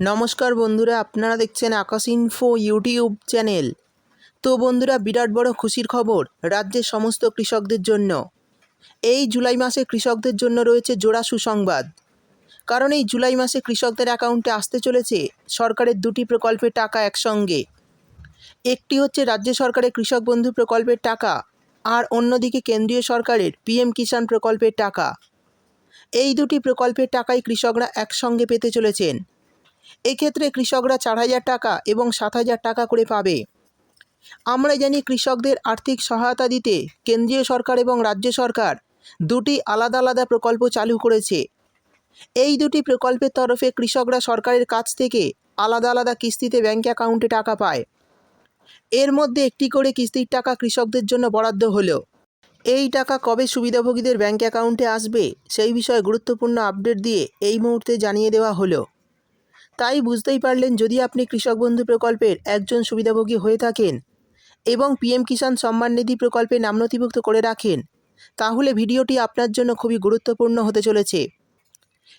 নমস্কার বন্ধুরা, আপনারা দেখছেন আকাশ ইনফো ইউটিউব চ্যানেল তো বন্ধুরা, বিরাট বড় খুশির খবর, রাজ্যের সমস্ত কৃষকদের জন্য। এই জুলাই মাসে কৃষকদের জন্য রয়েছে জোড়া সুসংবাদ। কারণ এই জুলাই মাসে কৃষকদের অ্যাকাউন্টে আসতে চলেছে সরকারের দুটি প্রকল্পের টাকা একসঙ্গে। একটি হচ্ছে রাজ্য সরকারের কৃষক বন্ধু প্রকল্পের টাকা, আর অন্যদিকে কেন্দ্রীয় সরকারের পিএম কিষাণ প্রকল্পের টাকা। এই দুটি প্রকল্পের টাকাই কৃষকরা একসঙ্গে পেতে চলেছেন। এক্ষেত্রে কৃষকরা চার হাজার টাকা এবং সাত হাজার টাকা করে পাবে। আমরা জানি কৃষকদের আর্থিক সহায়তা দিতে কেন্দ্রীয় সরকার এবং রাজ্য সরকার দুটি আলাদা আলাদা প্রকল্প চালু করেছে। এই দুটি প্রকল্পের তরফে কৃষকরা সরকারের কাছ থেকে আলাদা আলাদা কিস্তিতে ব্যাঙ্ক অ্যাকাউন্টে টাকা পায়। এর মধ্যে একটি করে কিস্তির টাকা কৃষকদের জন্য বরাদ্দ হলো। এই টাকা কবে সুবিধাভোগীদের ব্যাঙ্ক অ্যাকাউন্টে আসবে সেই বিষয়ে গুরুত্বপূর্ণ আপডেট দিয়ে এই মুহূর্তে জানিয়ে দেওয়া হলো। তাই বুঝতেই পারলেন যদি আপনি কৃষক বন্ধু প্রকল্পের একজন সুবিধাভোগী হয়ে থাকেন এবং পিএম কিষাণ সম্মান নিধি প্রকল্পে নাম নথিভুক্ত করে রাখেন, তাহলে ভিডিওটি আপনার জন্য খুবই গুরুত্বপূর্ণ হতে চলেছে।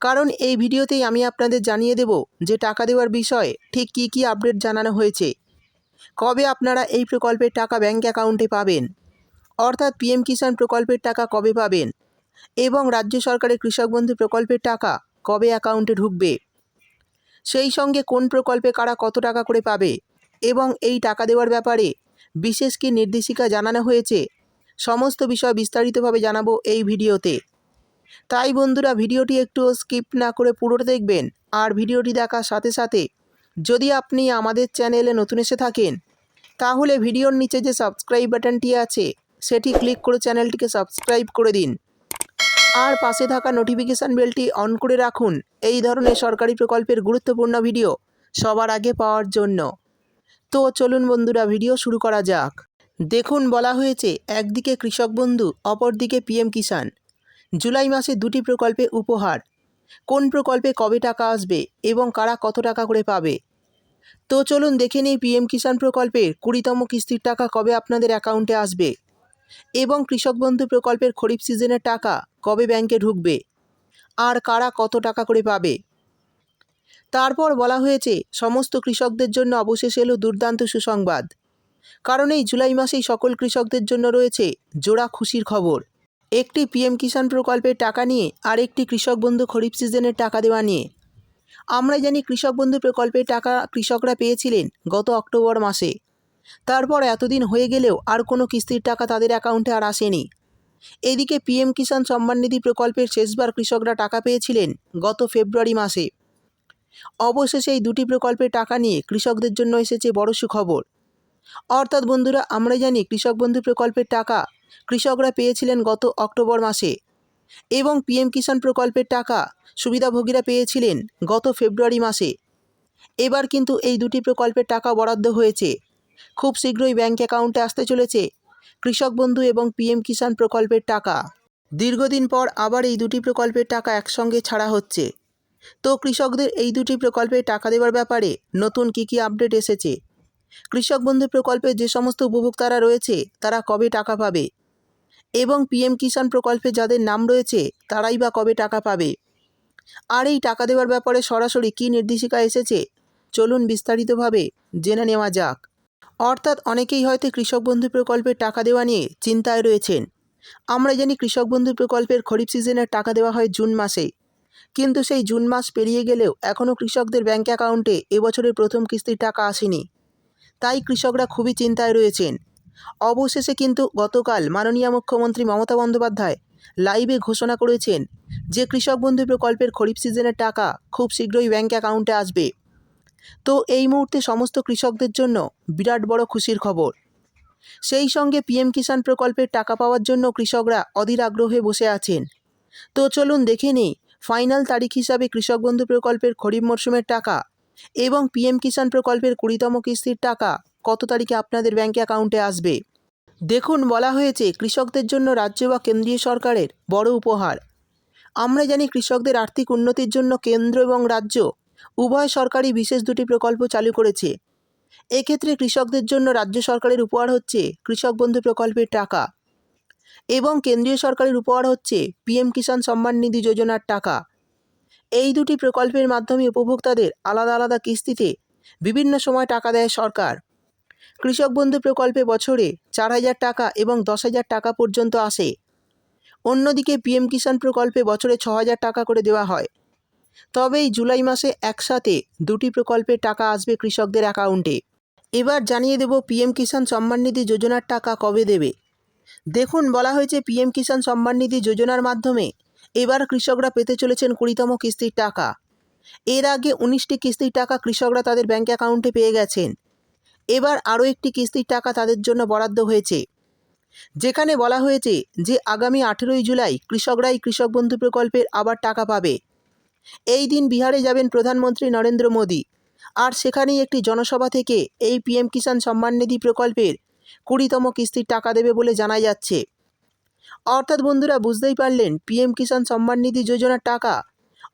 কারণ এই ভিডিওতেই আমি আপনাদের জানিয়ে দেব যে টাকা দেওয়ার বিষয়ে ঠিক কী কী আপডেট জানানো হয়েছে। কবে আপনারা এই প্রকল্পের টাকা ব্যাঙ্ক অ্যাকাউন্টে পাবেন? অর্থাৎ পিএম কিষাণ প্রকল্পের টাকা কবে পাবেন? এবং রাজ্য সরকারের কৃষক বন্ধু প্রকল্পের টাকা কবে অ্যাকাউন্টে ঢুকবে? সেই সঙ্গে কোন প্রকল্পে কারা কত টাকা করে পাবে? এবং এই টাকা দেওয়ার ব্যাপারে বিশেষ কি নির্দেশিকা জানানো হয়েছে? সমস্ত বিষয় বিস্তারিতভাবে জানাব এই ভিডিওতে। তাই বন্ধুরা, ভিডিওটি একটু স্কিপ না করে পুরোটা দেখবেন আর ভিডিওটি দেখার সাথে সাথে যদি আপনি আমাদের চ্যানেলে নতুন এসে থাকেন, তাহলে ভিডিওর নিচে যে সাবস্ক্রাইব বাটনটি আছে, সেটি ক্লিক করে চ্যানেলটিকে সাবস্ক্রাইব করে দিন। আর পাশে থাকা নোটিফিকেশান বেলটি অন করে রাখুন। এই ধরনের সরকারি প্রকল্পের গুরুত্বপূর্ণ ভিডিও সবার আগে পাওয়ার জন্য। তো চলুন বন্ধুরা ভিডিও শুরু করা যাক। দেখুন, বলা হয়েছে, একদিকে কৃষক বন্ধু, অপরদিকে পিএম কিষাণ। জুলাই মাসে দুটি প্রকল্পে উপহার। কোন প্রকল্পে কবে টাকা আসবে এবং কারা কত টাকা করে পাবে? তো চলুন দেখে নিই পিএম কিষাণ প্রকল্পের কুড়িতম কিস্তির টাকা কবে আপনাদের অ্যাকাউন্টে আসবে। এবং কৃষক বন্ধু প্রকল্পের খরিফ সিজনের টাকা কবে ব্যাংকে ঢুকবে? আর কারা কত টাকা করে পাবে? তারপর বলা হয়েছে, সমস্ত কৃষকদের জন্য অবশেষে এলো দুর্দান্ত সুসংবাদ। কারণ এই জুলাই মাসেই সকল কৃষকদের জন্য রয়েছে জোড়া খুশির খবর। একটি পিএম কিষাণ প্রকল্পের টাকা নিয়ে আর একটি কৃষক বন্ধু খরিফ সিজনের টাকা দেওয়া নিয়ে। আমরা জানি কৃষক বন্ধু প্রকল্পের টাকা কৃষকরা পেয়েছিলেন গত অক্টোবর মাসে। তারপর এতদিন হয়ে গেলেও আর কোনো কিস্তির টাকা তাদের অ্যাকাউন্টে আর আসেনি। এদিকে পিএম কিষাণ সম্মান নিধি প্রকল্পের শেষবার কৃষকরা টাকা পেয়েছিলেন গত ফেব্রুয়ারি মাসে। অবশেষে এই দুটি প্রকল্পের টাকা নিয়ে কৃষকদের জন্য এসেছে বড় সুখবর। অর্থাৎ বন্ধুরা আমরা জানি কৃষক বন্ধু প্রকল্পের টাকা কৃষকরা পেয়েছিলেন গত অক্টোবর মাসে এবং পিএম কিষাণ প্রকল্পের টাকা সুবিধাভোগীরা পেয়েছিলেন গত ফেব্রুয়ারি মাসে। এবার কিন্তু এই দুটি প্রকল্পের টাকা বরাদ্দ হয়েছে। খুব শীঘ্রই ব্যাঙ্ক অ্যাকাউন্টে আসতে চলেছে। কৃষক বন্ধু এবং পিএম কিষাণ প্রকল্পের টাকা। দীর্ঘদিন পর আবার এই দুটি প্রকল্পের টাকা একসঙ্গে ছাড়া হচ্ছে। তো কৃষকদের এই দুটি প্রকল্পে টাকা দেওয়ার ব্যাপারে নতুন কী কী আপডেট এসেছে? কৃষক বন্ধু প্রকল্পে যে সমস্ত উপভোক্তারা রয়েছে, তারা কবে টাকা পাবে? এবং পিএম কিষাণ প্রকল্পে যাদের নাম রয়েছে, তারাই বা কবে টাকা পাবে? আর এই টাকা দেওয়ার ব্যাপারে সরাসরি কী নির্দেশিকা এসেছে? চলুন বিস্তারিতভাবে জেনে নেওয়া যাক। অর্থাৎ অনেকেই হয়তো কৃষক বন্ধু প্রকল্পের টাকা দেওয়া নিয়ে চিন্তায় রয়েছেন। আমরা জানি কৃষক বন্ধু প্রকল্পের খরিফ সিজনের টাকা দেওয়া হয় জুন মাসে। কিন্তু সেই জুন মাস পেরিয়ে গেলেও এখনও কৃষকদের ব্যাঙ্ক অ্যাকাউন্টে এবছরের প্রথম কিস্তির টাকা আসেনি। তাই কৃষকরা খুবই চিন্তায় রয়েছেন। অবশেষে কিন্তু গতকাল মাননীয় মুখ্যমন্ত্রী মমতা বন্দ্যোপাধ্যায় লাইভে ঘোষণা করেছেন যে কৃষক বন্ধু প্রকল্পের খরিফ সিজনের টাকা খুব শীঘ্রই ব্যাঙ্ক অ্যাকাউন্টে আসবে। তো এই মুহূর্তে সমস্ত কৃষকদের জন্য বিরাট বড় খুশির খবর। সেই সঙ্গে পিএম কিষাণ প্রকল্পের টাকা পাওয়ার জন্য কৃষকরা অধীর আগ্রহে বসে আছেন। তো চলুন দেখে নিই ফাইনাল তারিখ হিসাবে কৃষক বন্ধু প্রকল্পের খরিফ মরশুমের টাকা এবং পিএম কিষাণ প্রকল্পের কুড়িতম কিস্তির টাকা কত তারিখে আপনাদের ব্যাঙ্ক অ্যাকাউন্টে আসবে? দেখুন, বলা হয়েছে কৃষকদের জন্য রাজ্য বা কেন্দ্রীয় সরকারের বড় উপহার। আমরা জানি কৃষকদের আর্থিক উন্নতির জন্য কেন্দ্র এবং রাজ্য উভয় সরকারই বিশেষ দুটি প্রকল্প চালু করেছে। এক্ষেত্রে কৃষকদের জন্য রাজ্য সরকারের উপহার হচ্ছে কৃষক বন্ধু প্রকল্পের টাকা এবং কেন্দ্রীয় সরকারের উপহার হচ্ছে পিএম কিষাণ সম্মান নিধি যোজনার টাকা। এই দুটি প্রকল্পের মাধ্যমে উপভোক্তাদের আলাদা আলাদা কিস্তিতে বিভিন্ন সময় টাকা দেয় সরকার। কৃষক বন্ধু প্রকল্পে বছরে চার হাজার টাকা এবং দশ হাজার টাকা পর্যন্ত আসে। অন্যদিকে পিএম কিষাণ প্রকল্পে বছরে ছ হাজার টাকা করে দেওয়া হয়। তবে এই জুলাই মাসে একসাথে দুটি প্রকল্পের টাকা আসবে কৃষকদের অ্যাকাউন্টে। এবার জানিয়ে দেব পিএম কিষাণ সম্মান নিধি যোজনার টাকা কবে দেবে। দেখুন, বলা হয়েছে পিএম কিষাণ সম্মান নিধি যোজনার মাধ্যমে এবার কৃষকরা পেতে চলেছেন কুড়িতম কিস্তির টাকা। এর আগে উনিশটি কিস্তির টাকা কৃষকরা তাদের ব্যাঙ্ক অ্যাকাউন্টে পেয়ে গেছেন। এবার আরও একটি কিস্তির টাকা তাদের জন্য বরাদ্দ হয়েছে। যেখানে বলা হয়েছে যে, আগামী আঠেরোই জুলাই কৃষকরাই কৃষক বন্ধু প্রকল্পের আবার টাকা পাবে। এই দিন বিহারে যাবেন প্রধানমন্ত্রী নরেন্দ্র মোদী। আর সেখানেই একটি জনসভা থেকে এই পিএম কিষাণ সম্মান নিধি প্রকল্পের কুড়িতম কিস্তির টাকা দেবে বলে জানা যাচ্ছে। অর্থাৎ বন্ধুরা, বুঝতেই পারলেন, পিএম কিষাণ সম্মান নিধি যোজনার টাকা,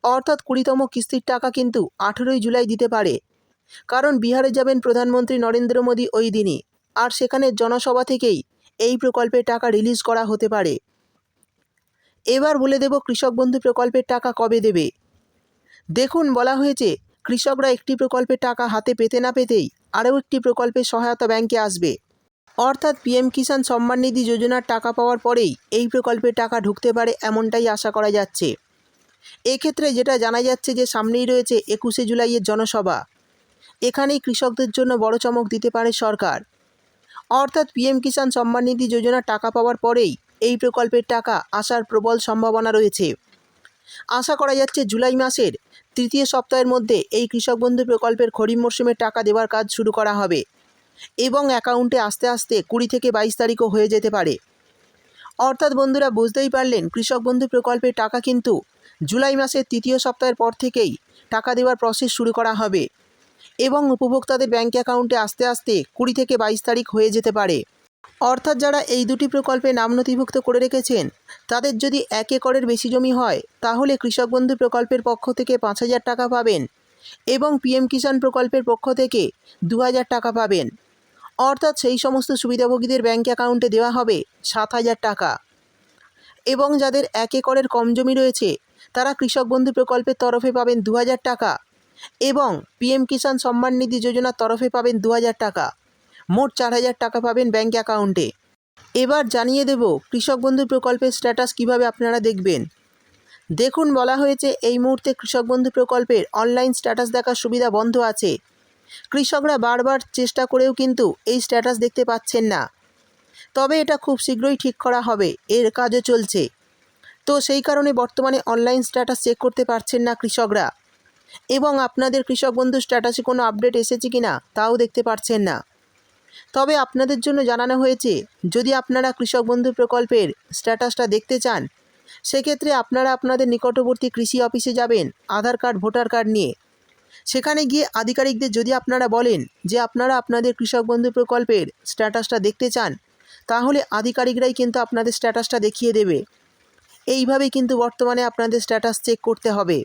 অর্থাৎ কুড়িতম কিস্তির টাকা কিন্তু আঠেরোই জুলাই দিতে পারে। কারণ বিহারে যাবেন প্রধানমন্ত্রী নরেন্দ্র মোদী ওই দিনই। আর সেখানে জনসভা থেকেই এই প্রকল্পের টাকা রিলিজ করা হতে পারে। এবার বলে দেব কৃষক বন্ধু প্রকল্পের টাকা কবে দেবে? দেখুন, বলা হয়েছে, কৃষকরা একটি প্রকল্পের টাকা হাতে পেতে না পেতেই আরও একটি প্রকল্পের সহায়তা ব্যাংকে আসবে। অর্থাৎ পিএম কিষাণ সম্মান নিধি যোজনার টাকা পাওয়ার পরেই এই প্রকল্পের টাকা ঢুকতে পারে এমনটাই আশা করা যাচ্ছে। এক্ষেত্রে যেটা জানা যাচ্ছে যে সামনেই রয়েছে একুশে জুলাইয়ের জনসভা। এখানেই কৃষকদের জন্য বড় চমক দিতে পারে সরকার। অর্থাৎ পিএম কিষাণ সম্মান নিধি যোজনার টাকা পাওয়ার পরেই এই প্রকল্পের টাকা আসার প্রবল সম্ভাবনা রয়েছে। আশা করা যাচ্ছে জুলাই মাসের তৃতীয় সপ্তাহের মধ্যে এই কৃষক বন্ধু প্রকল্পের খরিফ মরশুমের টাকা দেওয়ার কাজ শুরু করা হবে এবং অ্যাকাউন্টে আস্তে আস্তে কুড়ি থেকে বাইশ তারিখও হয়ে যেতে পারে। অর্থাৎ বন্ধুরা, বুঝতেই পারলেন, কৃষক বন্ধু প্রকল্পের টাকা কিন্তু জুলাই মাসের তৃতীয় সপ্তাহের পর থেকেই টাকা দেওয়ার প্রসেস শুরু করা হবে এবং উপভোক্তাদের ব্যাঙ্ক অ্যাকাউন্টে আস্তে আস্তে কুড়ি থেকে বাইশ তারিখ হয়ে যেতে পারে। অর্থাৎ যারা এই দুটি প্রকল্পে নাম নথিভুক্ত করে রেখেছেন, তাদের যদি এক একরের বেশি জমি হয়, তাহলে কৃষক বন্ধু প্রকল্পের পক্ষ থেকে পাঁচ হাজার টাকা পাবেন এবং পিএম কিষাণ প্রকল্পের পক্ষ থেকে দু হাজার টাকা পাবেন। অর্থাৎ সেই সমস্ত সুবিধাভোগীদের ব্যাঙ্ক অ্যাকাউন্টে দেওয়া হবে সাত হাজার টাকা। এবং যাদের এক একরের কম জমি রয়েছে, তারা কৃষক বন্ধু প্রকল্পের তরফে পাবেন দু হাজার টাকা এবং পিএম কিষাণ সম্মান নিধি যোজনার তরফে পাবেন দু হাজার টাকা। মোট চার হাজার টাকা পাবেন ব্যাঙ্ক অ্যাকাউন্টে এবার জানিয়ে দেব কৃষক বন্ধু প্রকল্পের স্ট্যাটাস কীভাবে আপনারা দেখবেন। দেখুন বলা হয়েছে এই মুহূর্তে কৃষক বন্ধু প্রকল্পের অনলাইন স্ট্যাটাস দেখার সুবিধা বন্ধ আছে। কৃষকরা বারবার চেষ্টা করেও কিন্তু এই স্ট্যাটাস দেখতে পাচ্ছেন না। তবে এটা খুব শীঘ্রই ঠিক করা হবে, এর কাজও চলছে। তো সেই কারণে বর্তমানে অনলাইন স্ট্যাটাস চেক করতে পারছেন না কৃষকরা। এবং আপনাদের কৃষক বন্ধু স্ট্যাটাসে কোনো আপডেট এসেছে কি না তাও দেখতে পারছেন না। তবে আপনাদের জন্য জানানো হয়েছে, যদি আপনারা কৃষক বন্ধু প্রকল্পের স্ট্যাটাসটা দেখতে চান, সেক্ষেত্রে আপনারা আপনাদের নিকটবর্তী কৃষি অফিসে যাবেন, আধার কার্ড, ভোটার কার্ড নিয়ে। সেখানে গিয়ে আধিকারিকদের যদি আপনারা বলেন যে আপনারা আপনাদের কৃষক বন্ধু প্রকল্পের স্ট্যাটাসটা দেখতে চান, তাহলে আধিকারিকরাই কিন্তু আপনাদের স্ট্যাটাসটা দেখিয়ে দেবে। এইভাবেই কিন্তু বর্তমানে আপনাদের স্ট্যাটাস চেক করতে হবে।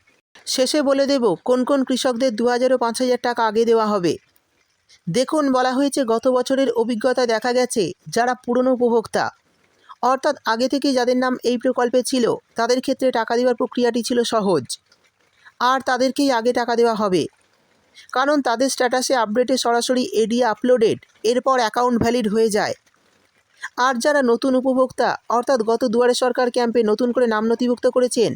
শেষে বলে দেব, কোন কোন কৃষকদের দু হাজার পাঁচ হাজার টাকা আগে দেওয়া হবে। দেখুন বলা হয়েছে গত বছরের অভিজ্ঞতা দেখা গেছে যারা পুরনো উপভোক্তা। অর্থাৎ আগে থেকে যাদের নাম এই প্রকল্পে ছিল, তাদের ক্ষেত্রে টাকা দেওয়ার প্রক্রিয়াটি ছিল সহজ। আর তাদেরকেই আগে টাকা দেওয়া হবে। কারণ তাদের স্ট্যাটাসে আপডেটে সরাসরি এডি আপলোডেড এরপর অ্যাকাউন্ট ভ্যালিড হয়ে যায়। আর যারা নতুন উপভোক্তা, অর্থাৎ গত দুয়ারে সরকার ক্যাম্পে নতুন করে নাম নথিভুক্ত করেছেন,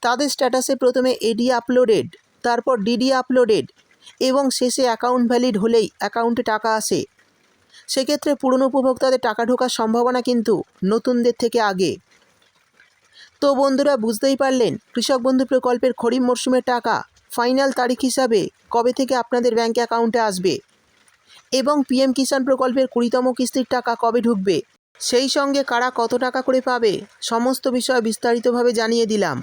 তাদের স্ট্যাটাসে প্রথমে এডি আপলোডেড তারপর ডিডি আপলোডেড এবং শেষে অ্যাকাউন্ট ভ্যালিড হলেই অ্যাকাউন্টে টাকা আসে। সেক্ষেত্রে পুরনো উপভোক্তাদের টাকা ঢোকার সম্ভাবনা কিন্তু নতুনদের থেকে আগে। তো বন্ধুরা, বুঝতেই পারলেন, কৃষক বন্ধু প্রকল্পের খরিফ মরশুমের টাকা ফাইনাল তারিখ হিসাবে কবে থেকে আপনাদের ব্যাঙ্ক অ্যাকাউন্টে আসবে? এবং পিএম কিষাণ প্রকল্পের কুড়িতম কিস্তির টাকা কবে ঢুকবে? সেই সঙ্গে কারা কত টাকা করে পাবে? সমস্ত বিষয় বিস্তারিতভাবে জানিয়ে দিলাম।